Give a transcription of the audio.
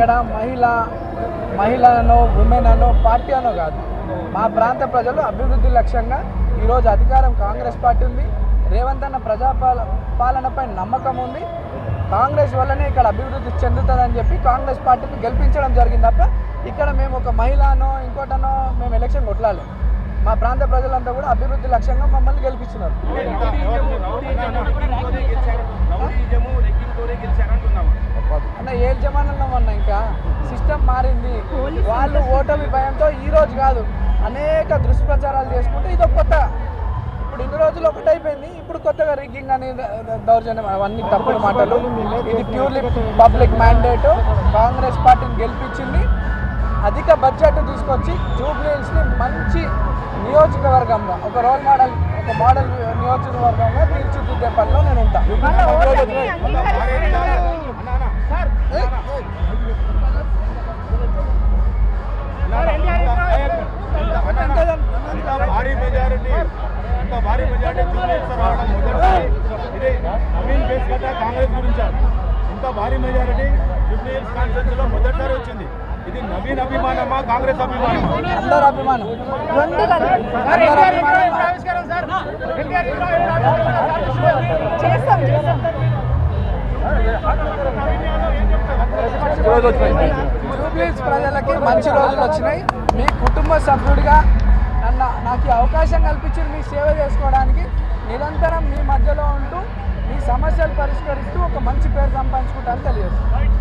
ఇక్కడ మహిళ మహిళలను ఉమెన్ అనో పార్టీ అనో కాదు మా ప్రాంత ప్రజలు అభివృద్ధి లక్ష్యంగా ఈరోజు అధికారం కాంగ్రెస్ పార్టీ ఉంది రేవంత్ అన్న ప్రజాపాల పాలనపై నమ్మకం ఉంది కాంగ్రెస్ వల్లనే ఇక్కడ అభివృద్ధి చెందుతుందని చెప్పి కాంగ్రెస్ పార్టీని గెలిపించడం జరిగింది తప్ప ఇక్కడ మేము ఒక మహిళనో ఇంకోటనో మేము ఎలక్షన్ కొట్లాలి మా ప్రాంత ప్రజలంతా కూడా అభివృద్ధి లక్ష్యంగా మమ్మల్ని గెలిపిస్తున్నారు జమానంలో ఉన్నా ఇంకా? సిస్టమ్ మారింది. వాళ్ళు ఓటమి భయంతో ఈ రోజు కాదు. అనేక దుష్ప్రచారాలు చేసుకుంటే ఇది కొత్త. ఇప్పుడు ఇన్ని రోజులు ఒకటైపోయింది. ఇప్పుడు కొత్తగా రిగ్గింగ్ అని దౌర్జన్యం. అవన్నీ తప్పుడు మాటలు. ఇది ప్యూర్లీ పబ్లిక్ మ్యాండేట్ కాంగ్రెస్ పార్టీని గెలిపించింది. అధిక బడ్జెట్ తీసుకొచ్చి జూబ్లీహిల్స్ని మంచి నియోజకవర్గంగా ఒక రోల్ మోడల్ ఒక మోడల్ నియోజకవర్గంగా తీర్చిదిద్దే పనిలో నేను ఉంటాను ఇంత భారీ మెజార్టీ జూబ్లీహిల్స్ రావడం మొదటిసారి ఇది నవీన్ బేస్ కదా కాంగ్రెస్ గురించారు ఇంత భారీ మెజారిటీ జూబ్లీహిల్స్ కాన్స్టిట్యూన్సీ లో మొదటిసారి వచ్చింది ఇది నవీన్ అభిమానమా కాంగ్రెస్ అభిమానమా అందరు అభిమానం ప్రజలకి మంచి రోజులు వచ్చినాయి మీ కుటుంబ సభ్యుడిగా నా నాకు అవకాశం కల్పించి మీ సేవ చేసుకోవడానికి నిరంతరం మీ మధ్యలో ఉంటూ మీ సమస్యలు పరిష్కరిస్తూ ఒక మంచి పేరు సంపాదించుకుంటారని తెలియదు